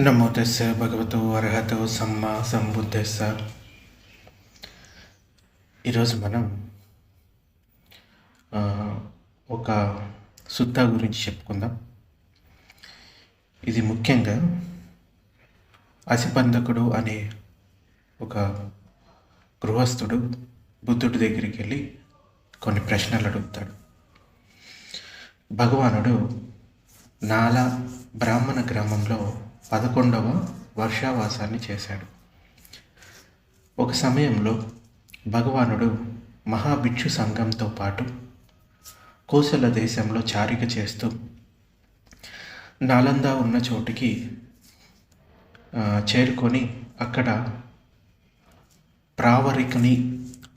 నమో తెస్స భగవతో అర్హతో సమ్మ సంబుద్ధెస్స ఈరోజు మనం ఒక సుత్త గురించి చెప్పుకుందాం. ఇది ముఖ్యంగా అసిపందకుడు అనే ఒక గృహస్థుడు బుద్ధుడి దగ్గరికి వెళ్ళి కొన్ని ప్రశ్నలు అడుగుతాడు. భగవానుడు నాలా బ్రాహ్మణ గ్రామంలో పదకొండవ వర్షావాసాన్ని చేశాడు. ఒక సమయంలో భగవానుడు మహాభిక్షు సంఘంతో పాటు కోసల దేశంలో చారిక చేస్తూ నాలంద ఉన్న చోటికి చేరుకొని అక్కడ ప్రావరికుని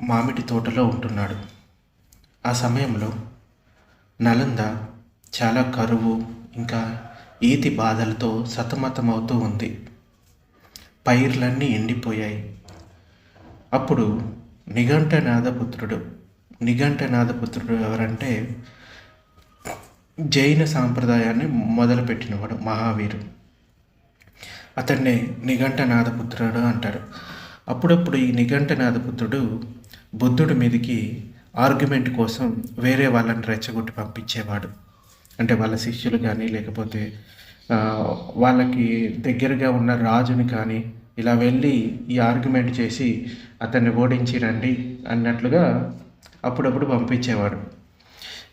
మామిడి తోటలో ఉంటున్నాడు. ఆ సమయంలో నలంద చాలా కరువు ఇంకా ఈతి బాధలతో సతమతమవుతూ ఉంది. పైర్లన్నీ ఎండిపోయాయి. అప్పుడు నిఘంటనాథపుత్రుడు నిఘంటనాథపుత్రుడు ఎవరంటే జైన సాంప్రదాయాన్ని మొదలుపెట్టినవాడు మహావీరు. అతన్నే నిఘంటనాథపుత్రుడు అంటారు. అప్పుడప్పుడు ఈ నిఘంటనాథపుత్రుడు బుద్ధుడి మీదకి ఆర్గ్యుమెంట్ కోసం వేరే వాళ్ళని రెచ్చగొట్టి పంపించేవాడు. అంటే వాళ్ళ శిష్యులు కానీ లేకపోతే వాళ్ళకి దగ్గరగా ఉన్న రాజుని కానీ ఇలా వెళ్ళి ఈ ఆర్గ్యుమెంట్ చేసి అతన్ని ఓడించి రండి అన్నట్లుగా అప్పుడప్పుడు పంపించేవాడు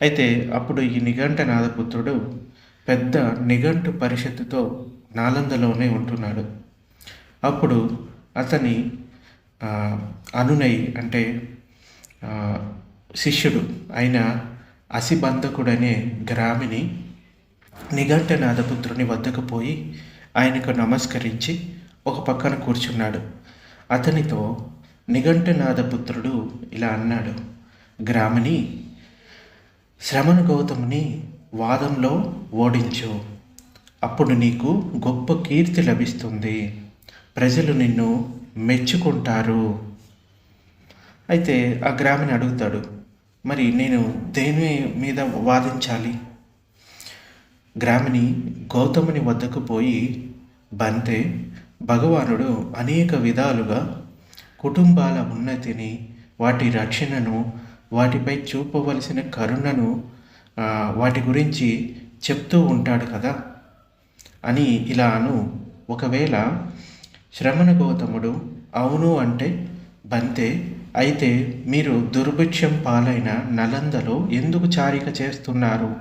అయితే అప్పుడు ఈ నిఘంట నాదపుత్రుడు పెద్ద నిఘంటు పరిషత్తుతో నాలందలోనే ఉంటున్నాడు. అప్పుడు అతని అనునై అంటే శిష్యుడు అయిన అసిబంధకుడనే గ్రామిని నిఘంటనాథపుత్రుని వద్దకు పోయి ఆయనకు నమస్కరించి ఒక పక్కన కూర్చున్నాడు. అతనితో నిఘంటనాథపుత్రుడు ఇలా అన్నాడు. గ్రామిని శ్రమణ గౌతముని వాదంలో ఓడించు. అప్పుడు నీకు గొప్ప కీర్తి లభిస్తుంది. ప్రజలు నిన్ను మెచ్చుకుంటారు అయితే ఆ గ్రామిని అడుగుతాడు. మరి నేను దేని మీద వాదించాలి? గ్రామిని గౌతముని వద్దకు పోయి బంతే భగవానుడు అనేక విధాలుగా కుటుంబాల ఉన్నతిని వాటి రక్షణను వాటిపై చూపవలసిన కరుణను వాటి గురించి చెప్తూ ఉంటాడు కదా? అని ఇలా అను. ఒకవేళ శ్రమణ గౌతముడు అవును అంటే బంతే అయితే మీరు దుర్భిక్షం పాలైన నలందలో ఎందుకు చారిక చేస్తున్నారు?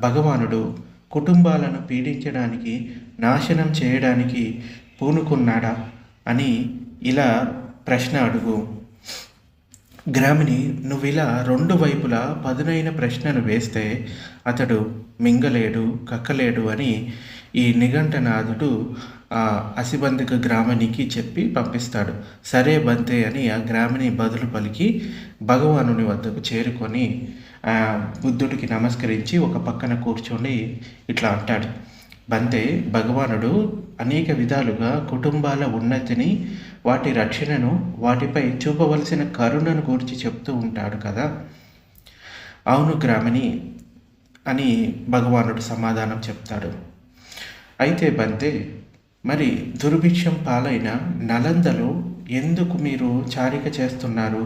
భగవానుడు కుటుంబాలను పీడించడానికి నాశనం చేయడానికి పూనుకున్నాడా? అని ఇలా ప్రశ్న అడుగు. గ్రామిని నువ్వు ఇలా రెండు వైపులా పదునైన ప్రశ్నలు వేస్తే అతడు మింగలేడు కక్కలేడు అని ఈ నిఘంటనాథుడు ఆ అసిబంధిక గ్రామనికి చెప్పి పంపిస్తాడు. సరే బంతే అని ఆ గ్రామిని బదులు పలికి భగవానుని వద్దకు చేరుకొని ఆ బుద్ధుడికి నమస్కరించి ఒక పక్కన కూర్చొని ఇట్లా అంటాడు. బంతే భగవానుడు అనేక విధాలుగా కుటుంబాల ఉన్నతిని వాటి రక్షణను వాటిపై చూపవలసిన కరుణను గురించి చెప్తూ ఉంటాడు కదా. అవును గ్రామిని అని భగవానుడు సమాధానం చెప్తాడు. అయితే బంతే మరి దుర్భిక్షం పాలైన నలందలో ఎందుకు మీరు చారిక చేస్తున్నారు?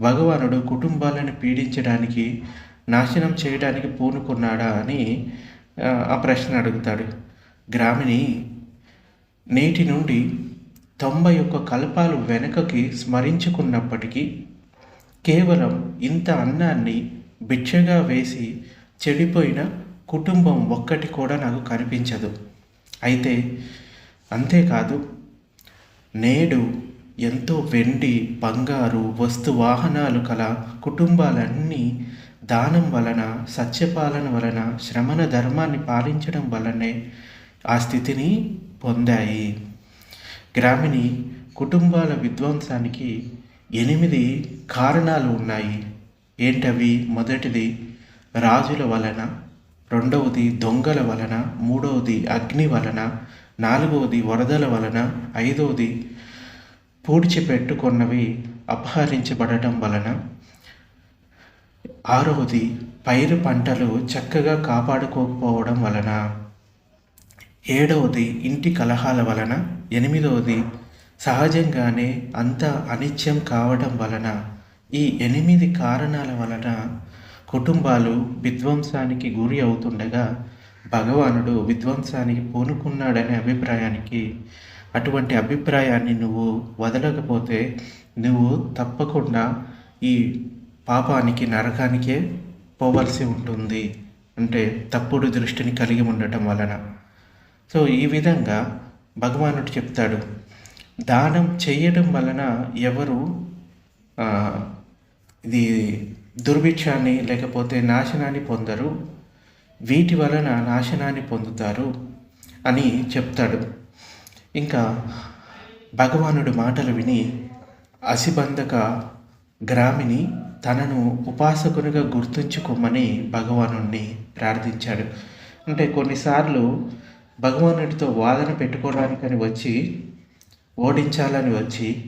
భగవానుడు కుటుంబాలను పీడించడానికి నాశనం చేయడానికి పూనుకున్నాడా అని ఆ, ప్రశ్న అడుగుతాడు. గ్రామిని నేటి నుండి తొంభై ఒక్క కల్పాలు వెనుకకి స్మరించుకున్నప్పటికీ కేవలం ఇంత అన్నాన్ని భిక్షగా వేసి చెడిపోయిన కుటుంబం ఒక్కటి కూడా నాకు కనిపించదు. అయితే అంతేకాదు నేడు ఎంతో వెండి బంగారు వస్తు వాహనాలు కల కుటుంబాలన్నీ దానం వలన సత్యపాలన వలన శ్రమణ ధర్మాన్ని పాలించడం వలనే ఆ స్థితిని పొందాయి. గ్రామిణి కుటుంబాల విధ్వంసానికి ఎనిమిది కారణాలు ఉన్నాయి. ఏంటవి? మొదటిది రాజుల వలన రెండవది దొంగల వలన మూడవది అగ్ని వలన నాలుగవది వరదల వలన ఐదవది పూడ్చిపెట్టుకున్నవి అపహరించబడటం వలన ఆరవది పైరు పంటలు చక్కగా కాపాడుకోకపోవడం వలన ఏడవది ఇంటి కలహాల వలన ఎనిమిదవది సహజంగానే అంత అనిత్యం కావడం వలన ఈ ఎనిమిది కారణాల వలన కుటుంబాలు విధ్వంసానికి గురి అవుతుండగా భగవానుడు విధ్వంసానికి పూనుకున్నాడనే అభిప్రాయానికి అటువంటి అభిప్రాయాన్ని నువ్వు వదలకపోతే నువ్వు తప్పకుండా ఈ పాపానికి నరకానికే పోవలసి ఉంటుంది అంటే తప్పుడు దృష్టిని కలిగి ఉండటం వలన. సో ఈ విధంగా భగవానుడు చెప్తాడు దానం చేయడం వలన ఎవరు ఇది దుర్భిక్షాన్ని లేకపోతే నాశనాన్ని పొందరు. వీటి వలన నాశనాన్ని పొందుతారు అని చెప్తాడు. ఇంకా భగవానుడు మాటలు విని అసిబంధక గ్రామిని తనను ఉపాసకునిగా గుర్తుంచుకోమని భగవానుణ్ణి ప్రార్థించాడు. అంటే కొన్నిసార్లు భగవానుడితో వాదన పెట్టుకోవడానికని వచ్చి ఓడించాలని వచ్చి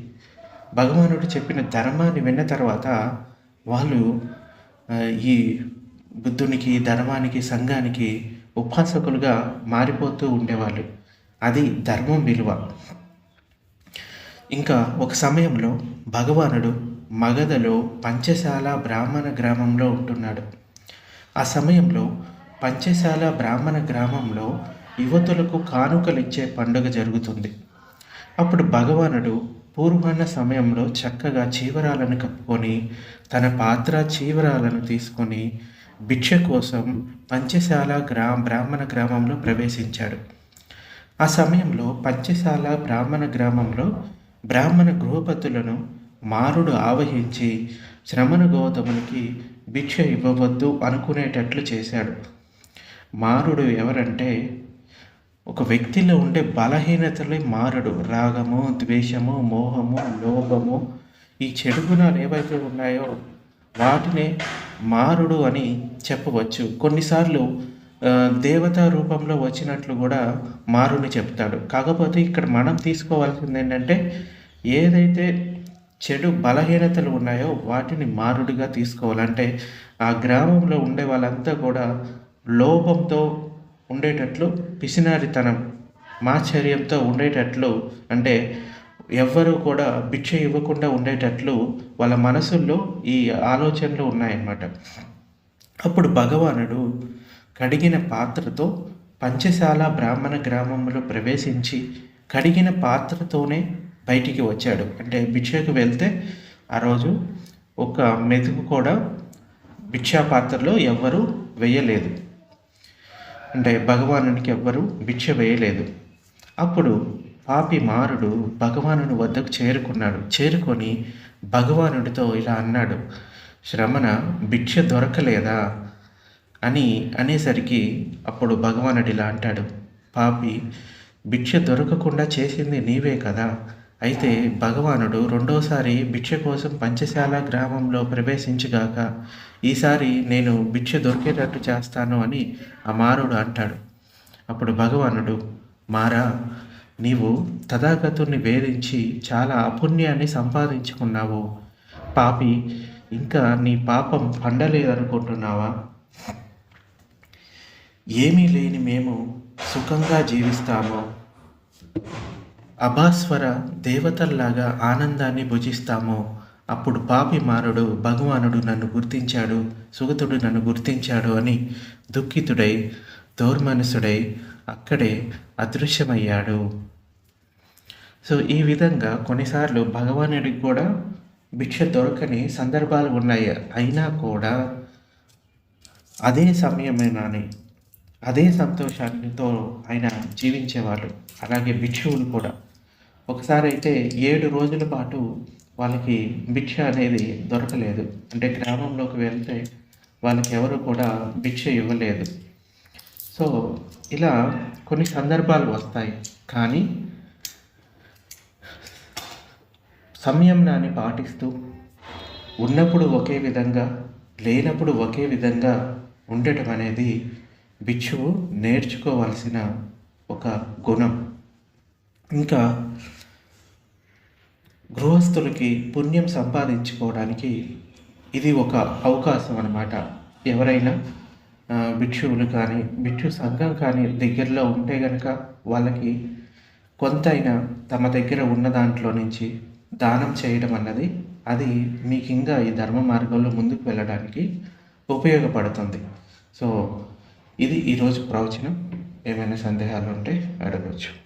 భగవానుడు చెప్పిన ధర్మాన్ని విన్న తర్వాత వాళ్ళు ఈ బుద్ధునికి ధర్మానికి సంఘానికి ఉపాసకులుగా మారిపోతూ ఉండేవాళ్ళు. అది ధర్మం విలువ. ఇంకా ఒక సమయంలో భగవానుడు మగధలో పంచశాల బ్రాహ్మణ గ్రామంలో ఉంటున్నాడు. ఆ సమయంలో పంచశాల బ్రాహ్మణ గ్రామంలో యువతులకు కానుకలిచ్చే పండుగ జరుగుతుంది. అప్పుడు భగవానుడు పూర్వాహ్న సమయంలో చక్కగా చీవరాలను కప్పుకొని తన పాత్ర చీవరాలను తీసుకొని భిక్ష కోసం పంచశాల గ్రా బ్రాహ్మణ గ్రామంలో ప్రవేశించాడు. ఆ సమయంలో పంచశాల బ్రాహ్మణ గ్రామంలో బ్రాహ్మణ గృహపతులను మారుడు ఆవహించి శ్రమణ గౌతమునికి భిక్ష ఇవ్వవద్దు అనుకునేటట్లు చేశాడు. మారుడు ఎవరంటే ఒక వ్యక్తిలో ఉండే బలహీనతలే మారడు. రాగము ద్వేషము మోహము లోభము ఈ చెడు గుణాలు ఏవైతే ఉన్నాయో వాటినే మారుడు అని చెప్పవచ్చు. కొన్నిసార్లు దేవతా రూపంలో వచ్చినట్లు కూడా మారుని చెప్తాడు. కాకపోతే ఇక్కడ మనం తీసుకోవాల్సింది ఏంటంటే ఏదైతే చెడు బలహీనతలు ఉన్నాయో వాటిని మారుడిగా తీసుకోవాలంటే ఆ గ్రామంలో ఉండే వాళ్ళంతా కూడా లోపంతో ఉండేటట్లు పిసినారితనం మాచర్యంతో ఉండేటట్లు అంటే ఎవ్వరూ కూడా భిక్ష ఇవ్వకుండా ఉండేటట్లు వాళ్ళ మనసుల్లో ఈ ఆలోచనలు ఉన్నాయన్నమాట. అప్పుడు భగవానుడు కడిగిన పాత్రతో పంచశాల బ్రాహ్మణ గ్రామంలో ప్రవేశించి కడిగిన పాత్రతోనే బయటికి వచ్చాడు. అంటే భిక్షకు వెళ్తే ఆ రోజు ఒక మెతుకు కూడా భిక్షా పాత్రలో ఎవ్వరూ వేయలేదు. అంటే భగవానునికి ఎవ్వరూ భిక్ష వేయలేదు. అప్పుడు పాపి మారుడు భగవానుని వద్దకు చేరుకున్నాడు. చేరుకొని భగవానుడితో ఇలా అన్నాడు శ్రమణ భిక్ష దొరకలేదా? అని అనేసరికి అప్పుడు భగవానుడు ఇలా అంటాడు పాపి భిక్ష దొరకకుండా చేసింది నీవే కదా. అయితే భగవానుడు రెండోసారి భిక్ష కోసం పంచశాల గ్రామంలో ప్రవేశించగాక ఈసారి నేను భిక్ష దొరికేటట్టు చేస్తాను అని ఆ మారుడు అంటాడు. అప్పుడు భగవానుడు మారా నీవు తథాగతుని వేధించి చాలా అపుణ్యాన్ని సంపాదించుకున్నావు. పాపి ఇంకా నీ పాపం పండలేదనుకుంటున్నావా? ఏమీ లేని మేము సుఖంగా జీవిస్తాము. అభాస్వర దేవతల్లాగా ఆనందాన్ని భుజిస్తామో అప్పుడు పాపి మారుడు భగవానుడు నన్ను గుర్తించాడు సుగతుడు నన్ను గుర్తించాడు అని దుఃఖితుడై దోర్మనసుడై అక్కడే అదృశ్యమయ్యాడు. సో ఈ విధంగా కొన్నిసార్లు భగవానుడికి కూడా భిక్ష దొరకని సందర్భాలు ఉన్నాయి. అయినా కూడా అదే సమయమేనాని అదే సంతోషాలతో ఆయన జీవించేవాళ్ళు. అలాగే భిక్షువులు కూడా. ఒకసారి అయితే ఏడు రోజుల పాటు వాళ్ళకి భిక్ష అనేది దొరకలేదు. అంటే గ్రామంలోకి వెళ్తే వాళ్ళకి ఎవరు కూడా భిక్ష ఇవ్వలేదు. సో ఇలా కొన్ని సందర్భాలు వస్తాయి. కానీ సంయమనాన్ని పాటిస్తూ ఉన్నప్పుడు ఒకే విధంగా లేనప్పుడు ఒకే విధంగా ఉండటం అనేది భిక్షువు నేర్చుకోవాల్సిన ఒక గుణం. ఇంకా గృహస్థులకి పుణ్యం సంపాదించుకోవడానికి ఇది ఒక అవకాశం అనమాట ఎవరైనా భిక్షువులు కానీ భిక్షు సంఘం కానీ దగ్గరలో ఉంటే కనుక వాళ్ళకి కొంతైనా తమ దగ్గర ఉన్న దాంట్లో నుంచి దానం చేయడం అన్నది అది మీకు ఇంకా ఈ ధర్మ మార్గంలో ముందుకు వెళ్ళడానికి ఉపయోగపడుతుంది. సో ఇది ఈరోజు ప్రవచనం. ఏమైనా సందేహాలు ఉంటే అడగవచ్చు